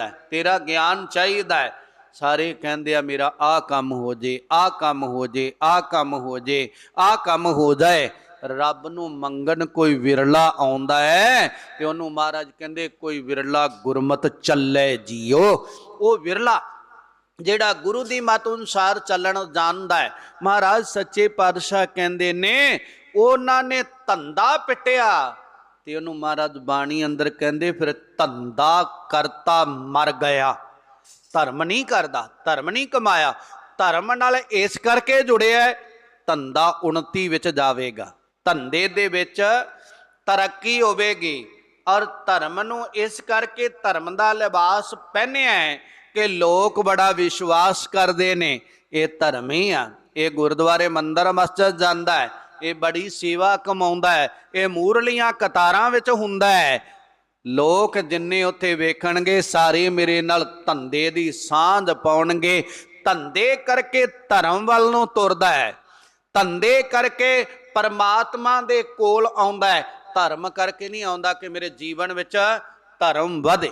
ਹੈ, ਤੇਰਾ ਗਿਆਨ ਚਾਹੀਦਾ ਹੈ। ਸਾਰੇ ਕਹਿੰਦੇ ਆ ਮੇਰਾ ਆਹ ਕੰਮ ਹੋ ਜੇ ਆਹ ਕੰਮ ਹੋ ਜੇ ਆਹ ਕੰਮ ਹੋ ਜੇ ਆਹ ਕੰਮ ਹੋ। ਜਾਏ ਰੱਬ ਨੂੰ ਮੰਗਣ ਕੋਈ ਵਿਰਲਾ ਆਉਂਦਾ ਹੈ ਤੇ ਉਹਨੂੰ ਮਹਾਰਾਜ ਕਹਿੰਦੇ ਕੋਈ ਵਿਰਲਾ ਗੁਰਮਤ ਚੱਲੇ ਜੀਓ। ਉਹ ਵਿਰਲਾ ਜਿਹੜਾ ਗੁਰੂ ਦੀ ਮਤ ਅਨੁਸਾਰ ਚੱਲਣ ਜਾਣਦਾ ਹੈ। ਮਹਾਰਾਜ ਸੱਚੇ ਪਾਤਸ਼ਾਹ ਕਹਿੰਦੇ ਨੇ ਉਹਨਾਂ ਨੇ ਧੰਦਾ ਪਿੱਟਿਆ। ਤੇ ਉਹਨੂੰ ਮਹਾਰਾਜ ਬਾਣੀ ਅੰਦਰ ਕਹਿੰਦੇ, ਫਿਰ ਧੰਦਾ ਕਰਤਾ, ਮਰ ਗਿਆ। ਧਰਮ ਨਹੀਂ ਕਰਦਾ, ਧਰਮ ਨਹੀਂ ਕਮਾਇਆ। ਧਰਮ ਨਾਲ ਇਸ ਕਰਕੇ ਜੁੜਿਆ ਧੰਦਾ ਉਨਤੀ ਵਿੱਚ ਜਾਵੇਗਾ। ਧੰਦੇ ਦੇ ਵਿੱਚ ਤਰੱਕੀ ਹੋਵੇਗੀ। ਔਰ ਧਰਮ ਨੂੰ ਇਸ ਕਰਕੇ ਧਰਮ ਦਾ ਲਿਬਾਸ ਪਹਿਨਿਆ ਹੈ ਕਿ ਲੋਕ ਬੜਾ ਵਿਸ਼ਵਾਸ ਕਰਦੇ ਨੇ। ਇਹ ਧਰਮ ਹੀ ਆ। ਇਹ ਗੁਰਦੁਆਰੇ ਮੰਦਰ, ਮਸਜਿਦ ਜਾਂਦਾ ਹੈ। ਇਹ ਬੜੀ ਸੇਵਾ ਕਮਾਉਂਦਾ ਹੈ, ਇਹ ਮੂਰਲੀਆਂ ਕਤਾਰਾਂ ਵਿੱਚ ਹੁੰਦਾ ਹੈ। ਲੋਕ ਜਿੰਨੇ ਉੱਥੇ ਵੇਖਣਗੇ, ਸਾਰੇ ਮੇਰੇ ਨਾਲ ਧੰਦੇ ਦੀ ਸਾਂਝ ਪਾਉਣਗੇ। ਧੰਦੇ ਕਰਕੇ ਧਰਮ ਵੱਲ ਨੂੰ ਤੁਰਦਾ ਹੈ। ਧੰਦੇ ਕਰਕੇ ਪਰਮਾਤਮਾ ਦੇ ਕੋਲ ਆਉਂਦਾ ਹੈ। ਧਰਮ ਕਰਕੇ ਨਹੀਂ ਆਉਂਦਾ ਕਿ ਮੇਰੇ ਜੀਵਨ ਵਿੱਚ ਧਰਮ ਵਧੇ।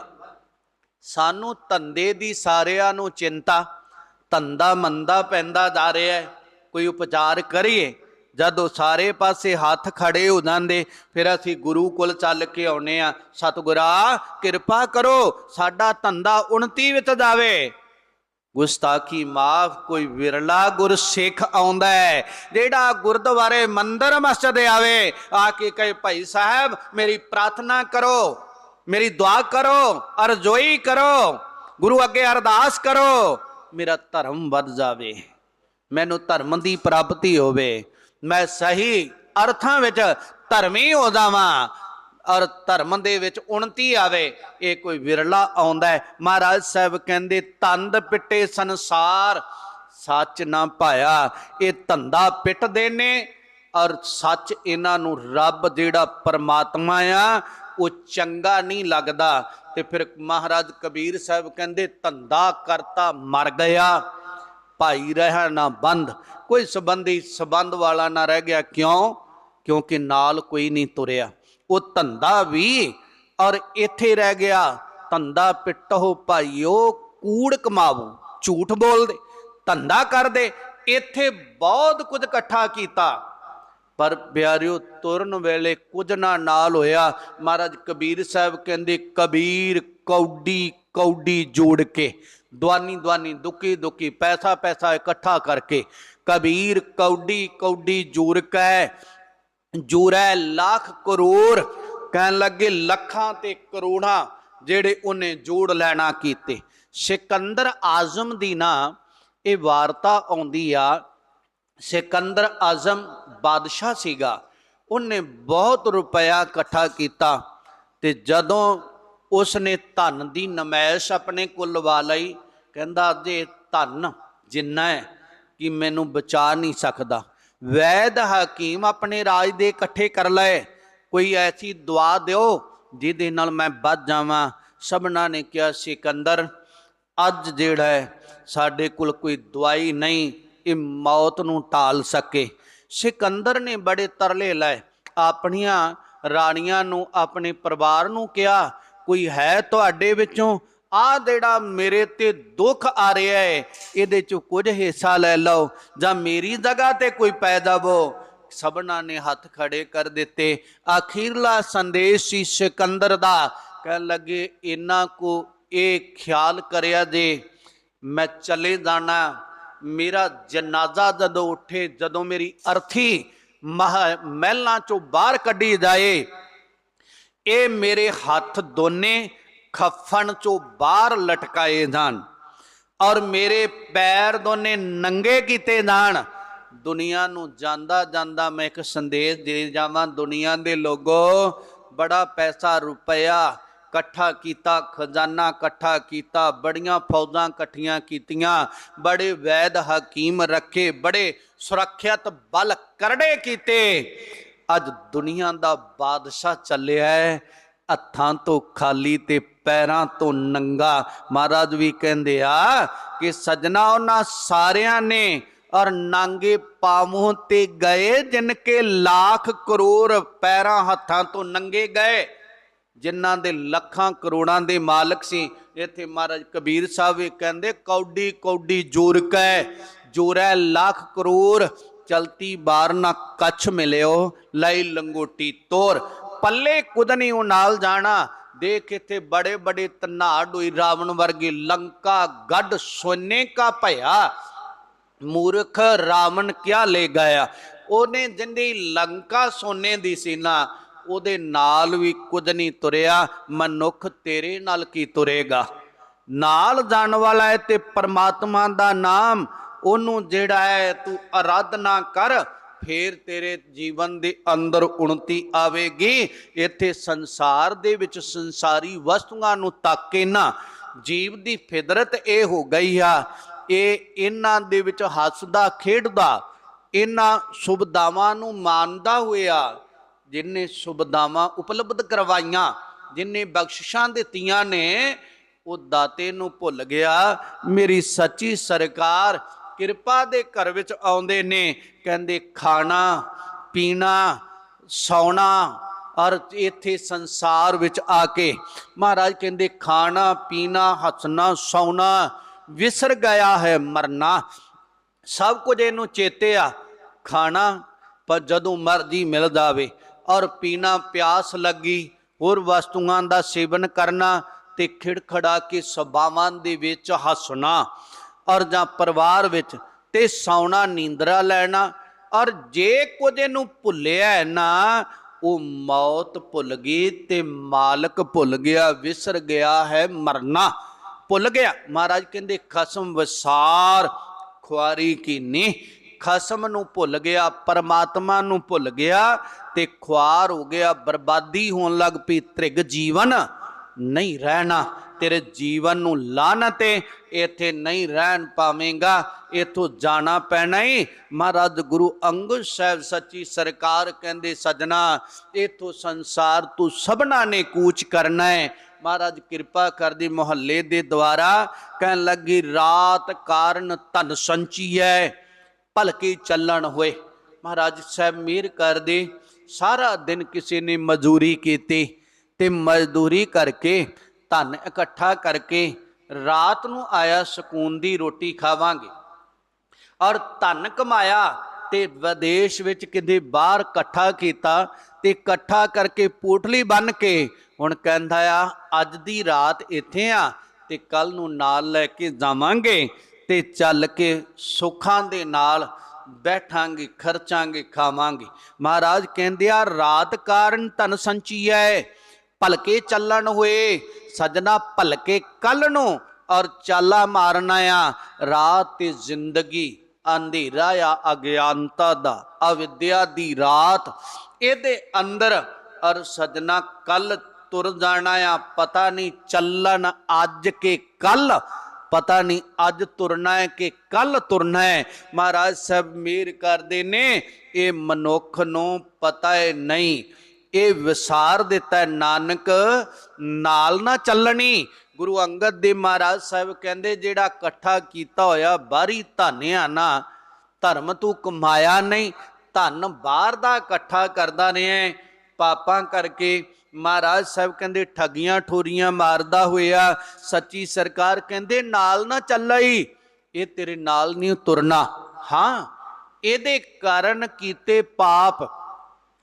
ਸਾਨੂੰ ਧੰਦੇ ਦੀ ਸਾਰਿਆਂ ਨੂੰ ਚਿੰਤਾ, ਧੰਦਾ ਮੰਦਾ ਪੈਂਦਾ ਜਾ ਰਿਹਾ ਹੈ। ਕੋਈ ਉਪਚਾਰ ਕਰੀਏ ਜਦੋਂ ਸਾਰੇ ਪਾਸੇ ਹੱਥ ਖੜੇ ਹੋ ਜਾਂਦੇ, ਫਿਰ ਅਸੀਂ ਗੁਰੂ ਕੋਲ ਚੱਲ ਕੇ ਆਉਨੇ ਆ ਸਤਿਗੁਰਾ, ਕਿਰਪਾ ਕਰੋ, ਸਾਡਾ ਧੰਦਾ ਉਨਤੀ ਵਿੱਚ ਜਾਵੇ। ਗੁਸਤਾਖੀ ਮਾਫ, ਕੋਈ ਵਿਰਲਾ ਗੁਰਸਿੱਖ ਆਉਂਦਾ ਹੈ। ਜਿਹੜਾ ਗੁਰਦੁਆਰੇ ਮੰਦਰ ਮਸਜਿਦ ਆਵੇ, ਆ ਕੇ ਕਹੇ, ਭਾਈ ਸਾਹਿਬ, ਮੇਰੀ ਪ੍ਰਾਰਥਨਾ ਕਰੋ, ਮੇਰੀ ਦੁਆ ਕਰੋ, ਅਰਜ਼ੋਈ ਕਰੋ, ਗੁਰੂ ਅੱਗੇ ਅਰਦਾਸ ਕਰੋ, ਮੇਰਾ ਧਰਮ ਵੱਧ ਜਾਵੇ, ਮੈਨੂੰ ਧਰਮ ਦੀ ਪ੍ਰਾਪਤੀ ਹੋਵੇ। ਮੈਂ ਸਹੀ ਅਰਥਾਂ ਵਿੱਚ ਧਰਮੀ ਹੋ ਜਾਵਾਂ। ਔਰ ਧਰਮ ਦੇ ਵਿੱਚ ਉਨਤੀ ਆਵੇ, ਇਹ ਕੋਈ ਵਿਰਲਾ ਆਉਂਦਾ ਹੈ। ਮਹਾਰਾਜ ਸਾਹਿਬ ਕਹਿੰਦੇ, ਤੰਦ ਪਿੱਟੇ ਸੰਸਾਰ, ਸੱਚ ਨਾ ਪਾਇਆ ਇਹ ਧੰਦਾ ਪਿੱਟਦੇ ਨੇ। ਔਰ ਸੱਚ ਇਹਨਾਂ ਨੂੰ ਰੱਬ ਜਿਹੜਾ ਪਰਮਾਤਮਾ ਆ, ਉਹ ਚੰਗਾ ਨਹੀਂ ਲੱਗਦਾ। ਤੇ ਫਿਰ ਮਹਾਰਾਜ ਕਬੀਰ ਸਾਹਿਬ ਕਹਿੰਦੇ, ਧੰਦਾ ਕਰਤਾ ਮਰ ਗਿਆ। ਭਾਈ ਰਹਿ ਨਾ ਬੰਦ। ਕੋਈ ਸੰਬੰਧੀ ਸੰਬੰਧ ਵਾਲਾ ਨਾ ਰਹਿ ਗਿਆ ਕਿਉਂ? ਕਿਉਂਕਿ ਨਾਲ ਕੋਈ ਨਹੀਂ ਤੁਰਿਆ। ਉਹ ਧੰਦਾ ਵੀ ਔਰ ਇੱਥੇ ਰਹਿ ਗਿਆ। ਧੰਦਾ ਪਿੱਟੋ ਭਾਈਓ, ਕੂੜ ਕਮਾਵੋ। ਝੂਠ ਬੋਲਦੇ, ਧੰਦਾ ਕਰਦੇ। ਇੱਥੇ ਬਹੁਤ ਕੁਝ ਇਕੱਠਾ ਕੀਤਾ। ਪਰ ਪਿਆਰਿਓ ਤੁਰਨ ਵੇਲੇ ਕੁਝ ਨਾ ਨਾਲ ਹੋਇਆ। ਮਹਾਰਾਜ ਕਬੀਰ ਸਾਹਿਬ ਕਹਿੰਦੇ, ਕਬੀਰ ਕੌਡੀ ਕੌਡੀ ਜੋੜ ਕੇ। ਦੁਆਨੀ ਦੁਆਨੀ, ਦੁੱਕੀ ਦੁੱਕੀ, ਪੈਸਾ ਪੈਸਾ ਇਕੱਠਾ ਕਰਕੇ। ਕਬੀਰ ਕੌਡੀ ਕੌਡੀ ਜੂਰਕੈ ਜੂਰੈ ਲੱਖ ਕਰੋੜ। ਕਹਿਣ ਲੱਗੇ ਲੱਖਾਂ ਤੇ ਕਰੋੜਾਂ ਜਿਹੜੇ ਉਹਨੇ ਜੋੜ ਲੈਣਾ ਕੀਤੇ। ਸਿਕੰਦਰ ਆਜ਼ਮ ਦੀ ਨਾ ਇਹ ਵਾਰਤਾ ਆਉਂਦੀ ਆ, ਸਿਕੰਦਰ ਆਜ਼ਮ ਬਾਦਸ਼ਾਹ ਸੀਗਾ। ਉਹਨੇ ਬਹੁਤ ਰੁਪਇਆ ਇਕੱਠਾ ਕੀਤਾ ਤੇ ਜਦੋਂ ਉਸਨੇ ਧਨ ਦੀ ਨਮਾਇਸ਼ ਆਪਣੇ ਕੁੱਲ ਲਵਾ ਲਈ। ਕਹਿੰਦਾ ਜੇ ਧਨ ਜਿੰਨਾ ਹੈ ਕਿ ਮੈਨੂੰ ਬਚਾ ਨਹੀਂ ਸਕਦਾ। ਵੈਦ ਹਕੀਮ ਆਪਣੇ ਰਾਜ ਦੇ ਇਕੱਠੇ ਕਰ ਲਏ। ਕੋਈ ਐਸੀ ਦੁਆ ਦਿਓ ਜਿਹਦੇ ਨਾਲ ਮੈਂ ਬਚ ਜਾਵਾਂ। ਸਭਨਾ ਨੇ ਕਿਹਾ, ਸਿਕੰਦਰ, ਅੱਜ ਜਿਹੜਾ ਹੈ ਸਾਡੇ ਕੋਲ ਕੋਈ ਦਵਾਈ ਨਹੀਂ, ਇਹ ਮੌਤ ਨੂੰ ਟਾਲ ਸਕੇ। ਸਿਕੰਦਰ ਨੇ ਬੜੇ ਤਰਲੇ ਲਏ। ਆਪਣੀਆਂ ਰਾਣੀਆਂ ਨੂੰ, ਆਪਣੇ ਪਰਿਵਾਰ ਨੂੰ ਕਿਹਾ ਕੋਈ ਹੈ ਤੁਹਾਡੇ ਵਿੱਚੋਂ? ਆ ਜਿਹੜਾ ਮੇਰੇ ਤੇ ਦੁੱਖ ਆ ਰਿਹਾ ਹੈ ਇਹਦੇ ਚੋਂ ਕੁਝ ਹਿੱਸਾ ਲੈ ਲਓ ਜਾਂ ਮੇਰੀ ਜਗ੍ਹਾ ਤੇ ਕੋਈ ਪੈਦਾ ਜਾਵੋ। ਸਭਨਾਂ ਨੇ ਹੱਥ ਖੜੇ ਕਰ ਦਿੱਤੇ। ਆਖਿਰਲਾ ਸੰਦੇਸ਼ ਸੀ ਸਿਕੰਦਰ ਦਾ। ਕਹਿਣ ਲੱਗੇ, ਇਹਨਾਂ ਕੋ ਇਹ ਖਿਆਲ ਕਰਿਆ ਜੇ, ਮੈਂ ਚਲੇ ਜਾਣਾ। ਮੇਰਾ ਜਨਾਜ਼ਾ ਜਦੋਂ ਉੱਠੇ, ਜਦੋਂ ਮੇਰੀ ਅਰਥੀ ਮਹ- ਮਹਿਲਾਂ ਚੋਂ ਬਾਹਰ ਕੱਢੀ ਜਾਏ ਇਹ ਮੇਰੇ ਹੱਥ ਦੋਨੇ ਖੱਫਣ ਚੋਂ ਬਾਹਰ ਲਟਕਾਏ ਜਾਣ ਔਰ ਮੇਰੇ ਪੈਰ ਦੋਨੇ ਨੰਗੇ ਕੀਤੇ ਜਾਣ। ਦੁਨੀਆ ਨੂੰ ਜਾਂਦਾ ਜਾਂਦਾ ਮੈਂ ਇੱਕ ਸੰਦੇਸ਼ ਦੇ ਜਾਵਾਂ, ਦੁਨੀਆ ਦੇ ਲੋਗੋ ਬੜਾ ਪੈਸਾ ਰੁਪਇਆ ਇਕੱਠਾ ਕੀਤਾ, ਖਜ਼ਾਨਾ ਇਕੱਠਾ ਕੀਤਾ, ਬੜੀਆਂ ਫੌਜਾਂ ਇਕੱਠੀਆਂ ਕੀਤੀਆਂ, ਬੜੇ ਵੈਦ ਹਕੀਮ ਰੱਖੇ, ਬੜੇ ਸੁਰੱਖਿਅਤ ਬਲ ਕਰੜੇ ਕੀਤੇ। ਅੱਜ ਦੁਨੀਆ ਦਾ ਬਾਦਸ਼ਾਹ ਚੱਲਿਆ ਹੈ। ਹੱਥਾਂ ਤੋਂ ਖਾਲੀ ਤੇ ਪੈਰਾਂ ਤੋਂ ਨੰਗਾ। ਮਹਾਰਾਜ ਵੀ ਕਹਿੰਦੇ ਆ ਕਿ ਸਜਣਾ ਉਹਨਾਂ ਸਾਰਿਆਂ ਨੇ ਔਰ ਨਾਂਗੇ ਪਾਵੋਂ ਤੇ ਗਏ ਜਿਨ ਕੇ ਲੱਖ ਕਰੋੜ ਪੈਰਾਂ ਹੱਥਾਂ ਤੋਂ ਨੰਗੇ ਗਏ। ਜਿਨ੍ਹਾਂ ਦੇ ਲੱਖਾਂ ਕਰੋੜਾਂ ਦੇ ਮਾਲਕ ਸੀ। ਇੱਥੇ ਮਹਾਰਾਜ ਕਬੀਰ ਸਾਹਿਬ ਵੀ ਕਹਿੰਦੇ ਕੌਡੀ ਕੌਡੀ ਜੋਰ ਕੈ ਜੋਰੈ ਲੱਖ ਕਰੋੜ ਚਲਤੀ ਬਾਰ ਨਾ ਕੱਛ ਮਿਲਿਓ, ਲਈ ਲੰਗੋਟੀ ਤੋਰ। ਪੱਲੇ ਕੁਦਨੀ ਉਹ ਨਾਲ ਜਾਣਾ, ਦੇਖ ਇੱਥੇ ਬੜੇ ਬੜੇ ਤਨਾੜ ਹੋਈ, ਰਾਵਣ ਵਰਗੇ ਲੰਕਾ ਗੱਡ ਸੋਨੇ ਕਾ ਭਇਆ। ਮੂਰਖ ਰਾਵਣ ਕਿਆ ਲੈ ਗਿਆ? ਉਹਨੇ ਜਿੰਦੀ ਲੰਕਾ ਸੋਨੇ ਦੀ ਸੀ ਨਾ, ਉਹਦੇ ਨਾਲ ਵੀ ਕੁਝ ਨਹੀਂ ਤੁਰਿਆ, ਮਨੁੱਖ ਤੇਰੇ ਨਾਲ ਕੀ ਤੁਰੇਗਾ? ਨਾਲ ਜਾਣ ਵਾਲਾ ਹੈ ਤੇ ਪਰਮਾਤਮਾ ਦਾ ਨਾਮ ਉਹਨੂੰ ਜਿਹੜਾ ਹੈ ਤੂੰ ਆਰਾਧਨਾ ਕਰ, ਫੇਰ ਤੇਰੇ ਜੀਵਨ ਦੇ ਅੰਦਰ ਉਨਤੀ ਆਵੇਗੀ। ਇੱਥੇ ਸੰਸਾਰ ਦੇ ਵਿੱਚ ਸੰਸਾਰੀ ਵਸਤੂਆਂ ਨੂੰ ਤੱਕ ਕੇ ਨਾ, ਜੀਵ ਦੀ ਫਿਦਰਤ ਇਹ ਹੋ ਗਈ ਆ, ਇਹ ਇਹਨਾਂ ਦੇ ਵਿੱਚ ਹੱਸਦਾ, ਖੇਡਦਾ, ਇਹਨਾਂ ਸੁਭਦਾਵਾਂ ਨੂੰ ਮੰਨਦਾ ਹੋਇਆ, ਜਿਨੇ ਸੁਭਦਾਵਾਂ ਉਪਲਬਧ ਕਰਵਾਈਆਂ, ਜਿਨੇ ਬਖਸ਼ਿਸ਼ਾਂ ਦਿੱਤੀਆਂ ਨੇ, ਉਹ ਦਾਤੇ ਨੂੰ ਭੁੱਲ ਗਿਆ। ਮੇਰੀ ਸੱਚੀ ਸਰਕਾਰ ਕਿਰਪਾ ਦੇ ਘਰ ਵਿੱਚ ਆਉਂਦੇ ਨੇ, ਕਹਿੰਦੇ ਖਾਣਾ, ਪੀਣਾ, ਸੌਣਾ, ਔਰ ਇੱਥੇ ਸੰਸਾਰ ਵਿੱਚ ਆ ਕੇ ਮਹਾਰਾਜ ਕਹਿੰਦੇ ਖਾਣਾ, ਪੀਣਾ, ਹੱਸਣਾ, ਸੌਣਾ, ਵਿਸਰ ਗਿਆ ਹੈ, ਮਰਨਾ। ਸਭ ਕੁਝ ਇਹਨੂੰ ਚੇਤੇ ਆ, ਖਾਣਾ, ਪਰ ਜਦੋਂ ਮਰਜ਼ੀ ਮਿਲ ਜਾਵੇ, ਔਰ ਪੀਣਾ ਪਿਆਸ ਲੱਗੀ, ਹੋਰ ਵਸਤੂਆਂ ਦਾ ਸੇਵਨ ਕਰਨਾ ਤੇ ਖਿੜਖੜਾ ਕੇ ਸਭਾਵਾਂ ਦੇ ਵਿੱਚ ਹੱਸਣਾ। ਔਰ ਜਾਂ ਪਰਿਵਾਰ ਵਿੱਚ ਤੇ ਸੌਣਾ, ਨੀਂਦਰਾ ਲੈਣਾ। ਔਰ ਜੇ ਕੁਝ ਇਹਨੂੰ ਭੁੱਲਿਆ ਹੈ ਨਾ, ਉਹ ਮੌਤ ਭੁੱਲ ਗਈ ਤੇ ਮਾਲਕ ਭੁੱਲ ਗਿਆ, ਵਿਸਰ ਗਿਆ ਹੈ, ਮਰਨਾ ਭੁੱਲ ਗਿਆ। ਮਹਾਰਾਜ ਕਹਿੰਦੇ, ਖਸਮ ਵਿਸਾਰ, ਖੁਆਰੀ ਕੀਨੀ ਖਸਮ ਨੂੰ ਭੁੱਲ ਗਿਆ, ਪਰਮਾਤਮਾ ਨੂੰ ਭੁੱਲ ਗਿਆ ਤੇ ਖੁਆਰ ਹੋ ਗਿਆ, ਬਰਬਾਦੀ ਹੋਣ ਲੱਗ ਪਈ, ਤ੍ਰਿਗ ਜੀਵਨ। ਨਹੀਂ ਰਹਿਣਾ। ਤੇਰੇ ਜੀਵਨ ਨੂੰ ਲਾਨਤ ਹੈ ਇੱਥੇ ਨਹੀਂ ਰਹਿਣ ਪਾਵੇਂਗਾ, ਇਥੋਂ ਜਾਣਾ ਪੈਣਾ ਹੀ ਮਹਾਰਾਜ ਗੁਰੂ ਅੰਗਦ ਸਾਹਿਬ ਸੱਚੀ ਸਰਕਾਰ ਕਹਿੰਦੇ, ਸਜਣਾ, ਇਥੋਂ ਸੰਸਾਰ ਤੂੰ ਸਭਨਾ ਨੇ ਕੂਚ ਕਰਨਾ ਹੈ ਮਹਾਰਾਜ ਕਿਰਪਾ ਕਰਦੀ ਮੁਹੱਲੇ ਦੇ ਦੁਆਰਾ, ਕਹਿਣ ਲੱਗੀ, ਰਾਤ ਕਾਰਨ ਧਨ ਸੰਚੀ ਹੈ ਭਲਕੇ ਚੱਲਣ ਹੋਏ। ਮਹਾਰਾਜ ਸਾਹਿਬ ਮੀਰ ਕਰਦੇ, ਸਾਰਾ ਦਿਨ ਕਿਸੇ ਨੇ ਮਜ਼ਦੂਰੀ ਕੀਤੀ। ਤੇ ਮਜ਼ਦੂਰੀ ਕਰਕੇ, ਧਨ ਇਕੱਠਾ ਕਰਕੇ ਰਾਤ ਨੂੰ ਆਇਆ ਸਕੂਨ ਦੀ ਰੋਟੀ ਖਾਵਾਂਗੇ। ਔਰ ਧਨ ਕਮਾਇਆ ਤੇ ਵਿਦੇਸ਼ ਵਿੱਚ ਕਿਤੇ ਬਾਹਰ ਇਕੱਠਾ ਕੀਤਾ ਤੇ ਇਕੱਠਾ ਕਰਕੇ ਪੋਟਲੀ ਬੰਨ ਕੇ ਹੁਣ ਕਹਿੰਦਾ ਆ, ਅੱਜ ਦੀ ਰਾਤ ਇੱਥੇ ਆ ਤੇ ਕੱਲ ਨੂੰ ਨਾਲ ਲੈ ਕੇ ਜਾਵਾਂਗੇ ਤੇ ਚੱਲ ਕੇ ਸੁੱਖਾਂ ਦੇ ਨਾਲ ਬੈਠਾਂਗੇ, ਖਰਚਾਂਗੇ, ਖਾਵਾਂਗੇ। ਮਹਾਰਾਜ ਕਹਿੰਦੇ ਆ, ਰਾਤ ਕਾਰਨ ਧਨ ਸੰਚੀ ਹੈ ਭਲਕੇ ਚੱਲਣ ਹੋਏ। ਸਜਣਾ ਭਲਕੇ ਕੱਲ ਨੂੰ ਔਰ ਚਾਲਾ ਮਾਰਨਾ ਆ। ਰਾਤ ਤੇ ਜ਼ਿੰਦਗੀ ਅੰਧੇਰਾ ਆ, ਅਗਿਆਨਤਾ ਦਾ, ਅਵਿਦਿਆ ਦੀ ਰਾਤ। ਇਹਦੇ ਅੰਦਰ ਔਰ ਸਜਣਾ ਕੱਲ ਤੁਰ ਜਾਣਾ ਆ। ਪਤਾ ਨਹੀਂ ਚੱਲਣ ਅੱਜ ਕੇ ਕੱਲ ਪਤਾ ਨਹੀਂ ਅੱਜ ਤੁਰਨਾ ਹੈ ਕਿ ਕੱਲ ਤੁਰਨਾ ਹੈ। ਮਹਾਰਾਜ ਸਾਹਿਬ ਮੇਰ ਕਰਦੇ ਨੇ। ਇਹ ਮਨੁੱਖ ਨੂੰ ਪਤਾ ਹੈ ਨਹੀਂ। ਇਹ ਵਿਸਾਰ ਦਿੱਤਾ ਨਾਨਕ, ਨਾਲ ਨਾ ਚੱਲਣੀ। ਗੁਰੂ ਅੰਗਦ ਦੇਵ ਮਹਾਰਾਜ ਸਾਹਿਬ ਕਹਿੰਦੇ, ਜਿਹੜਾ ਇਕੱਠਾ ਕੀਤਾ ਹੋਇਆ ਬਾਹਰੀ ਧਾਨਿਆ ਨਾ, ਧਰਮ ਤੂੰ ਕਮਾਇਆ ਨਹੀਂ, ਧਨ ਬਾਹਰ ਦਾ ਇਕੱਠਾ ਕਰਦਾ ਰਿਹਾ ਪਾਪਾਂ ਕਰਕੇ ਮਹਾਰਾਜ ਸਾਹਿਬ ਕਹਿੰਦੇ, ਠੱਗੀਆਂ ਠੋਰੀਆਂ ਮਾਰਦਾ ਹੋਇਆ, ਸੱਚੀ ਸਰਕਾਰ ਕਹਿੰਦੇ, ਨਾਲ ਨਾ ਚੱਲਈ, ਇਹ ਤੇਰੇ ਨਾਲ ਨਹੀਂ ਤੁਰਨਾ ਹਾਂ, ਇਹਦੇ ਕਾਰਨ ਕੀਤੇ ਪਾਪ।